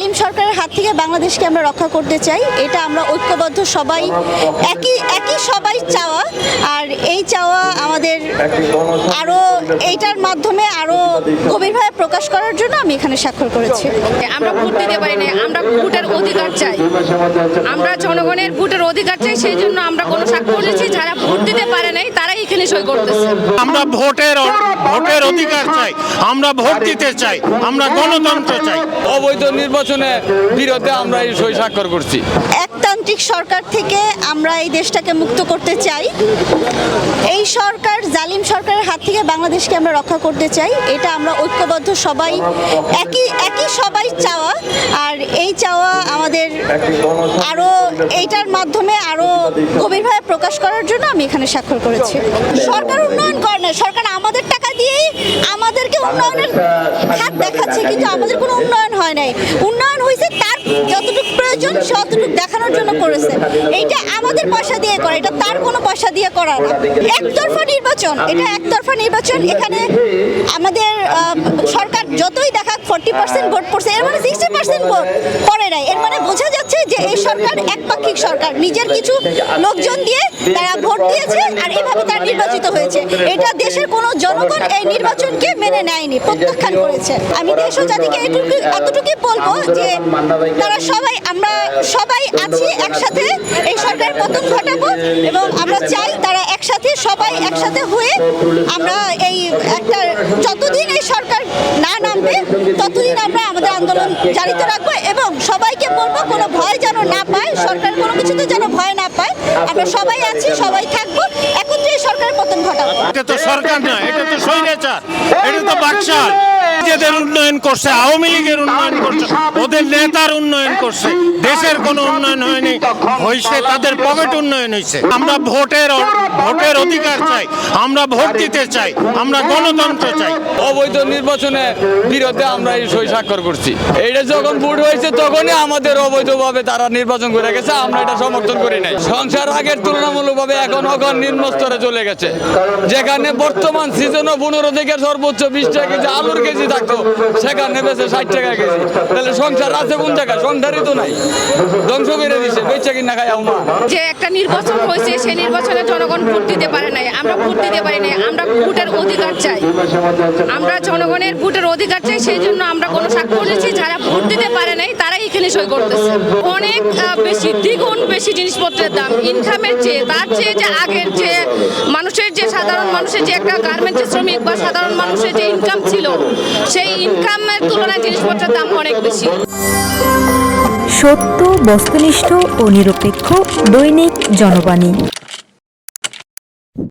জালিম সরকারের হাত থেকে বাংলাদেশকে আমরা রক্ষা করতে চাই, এটা আমরা ঐক্যবদ্ধ সবাই, একই একই সবাই চাওয়া, আর এই চাওয়া আমাদের আরও এইটার মাধ্যমে আরও গভীরভাবে প্রকাশ করার জন্য আমি এখানে স্বাক্ষর করেছি। আমরা ভোট দিতে পারি না আমরা ভোটের অধিকার চাই। আমরা জনগণের ভোটের অধিকার চাই সেই জন্য আমরা কোনো স্বাক্ষর করেছি যারা ভোট দিতে পারে নাই তারাই এখানে সই করতেছে। আমরা ভোটের ভোটের অধিকার চাই আমরা ভোট দিতে চাই আমরা গণতন্ত্র চাই। অবৈধ নির্বাচনে বিরুদ্ধে আমরা এই সই স্বাক্ষর করছি। একতান্ত্রিক সরকার থেকে আমরা এই দেশটাকে মুক্ত করতে চাই। এই সরকার জালিম সরকারের হাত থেকে বাংলাদেশকে আমরা রক্ষা করতে চাই, এটা আমরা ঐক্যবদ্ধ সবাই, একই একই সবাই চাওয়া, আর এই চাওয়া আমাদের আরও এইটার মাধ্যমে আরও গভীরভাবে প্রকাশ করার জন্য আমি এখানে স্বাক্ষর করেছি। সরকার উন্নয়ন করে না, সরকার আমাদের টাকা দিয়েই আমাদেরকে উন্নয়নের হাত দেখাচ্ছে, কিন্তু আমাদের কোনো উন্নয়ন হয় নাই। উন্নয়ন হয়েছে তার যতটুকু প্রয়োজন ততটুকু দেখানোর জন্য করেছে। এইটা আমাদের পয়সা দিয়ে করা, এটা তার কোনো পয়সা দিয়ে করা না। একতরফা নির্বাচন, এটা একতরফা নির্বাচন এখানে আমাদের সরকার যতই দেখাক ফোর্টি পার্সেন্ট ভোট পড়ছে এর মানে সিক্সটি পার্সেন্ট ভোট পড়ে নাই। এর মানে বোঝা যাচ্ছে যে এই সরকার একপাক্ষিক সরকার। নিজের কিছু লোকজন দিয়ে তারা ভোট দিয়েছে আর এভাবে তারা নির্বাচিত হয়েছে। এটা দেশের কোনো জনগণ এই নির্বাচনকে মেনে নেয়নি, প্রত্যাখ্যান করেছে। আমি দেশ ও জাতিকে এটুকু, এতটুকুই বলব যে তারা সবাই, আমরা সবাই আছি একসাথে, এই সরকারের পতন ঘটাবো এবং আমরা চাই তারা একসাথে, সবাই একসাথে হয়ে আমরা এই যতদিন এই সরকার না নামবে, ততদিন আমরা আমাদের আন্দোলন জারিত রাখব এবং সবাইকে বলব, কোনো ভয় যেন না পায়, সরকার কোনো কিছুতে যেন ভয় না পায়। আমরা সবাই আছি, সবাই থাকব একত্রে সরকারের পতন ঘটাবো। এটা তো সরকার না, এটা তো স্বৈরাচার, এটা তো বাকশাল। নিজেদের উন্নয়ন করছে, আওয়ামী লীগের উন্নয়ন করছে, ওদের নেতার উন্নয়ন করছে। দেশের কোনো উন্নয়ন হয়নি হয়েছে তাদের পকেট উন্নয়ন হয়েছে আমরা ভোটের ভোটের অধিকার চাই, আমরা ভোট দিতে চাই, আমরা গণতন্ত্র চাই। অবৈধ নির্বাচনে বিরুদ্ধে আমরা এই সই স্বাক্ষর করছি। এইটা যখন ভোট হয়েছে, তখনই আমাদের অবৈধভাবে তারা নির্বাচন করে গেছে, আমরা এটা সমর্থন করি নাই। সংসার আগের তুলনামূলকভাবে এখন অগণ নিম্ন স্তরে চলে গেছে। যেখানে বর্তমান সিজনও পনেরো থেকে সর্বোচ্চ বিশ টাকা কেজি আলুর কেজি থাকতো। সেখানে বেছে ষাট টাকা কেজি তাহলে সংসার আছে কোন জায়গায়? সংসারই তো নাই। ধ্বংস করে দিছে। বেচা কিনা খাই আমা যে একটা নির্বাচন হয়েছে, সেই নির্বাচনে জনগণ ভোট দিতে পারে নাই। আমরা ভোট দিতে পারি নাই। আমরা ভোটের অধিকার চাই। আমরা জনগণের ভোটের অধিকার চাই, সেই জন্য আমরা কোনো স্বাক্ষর করেছি যারা ভোট দিতে পারে নাই, তারাই এখানে সই করতেছে। অনেক বেশি দ্বিগুণ বেশি জিনিসপত্রের দাম। ইনকামের চেয়ে, তার চেয়ে যে আগের যে মানুষের যে সাধারণ মানুষের যে একটা গার্মেন্টস শ্রমিক বা সাধারণ মানুষের যে ইনকাম ছিল সেই ইনকামের তুলনায় জিনিসপত্রের দাম অনেক বেশি। সত্য বস্তুনিষ্ঠ ও নিরপেক্ষ দৈনিক জনবাণী।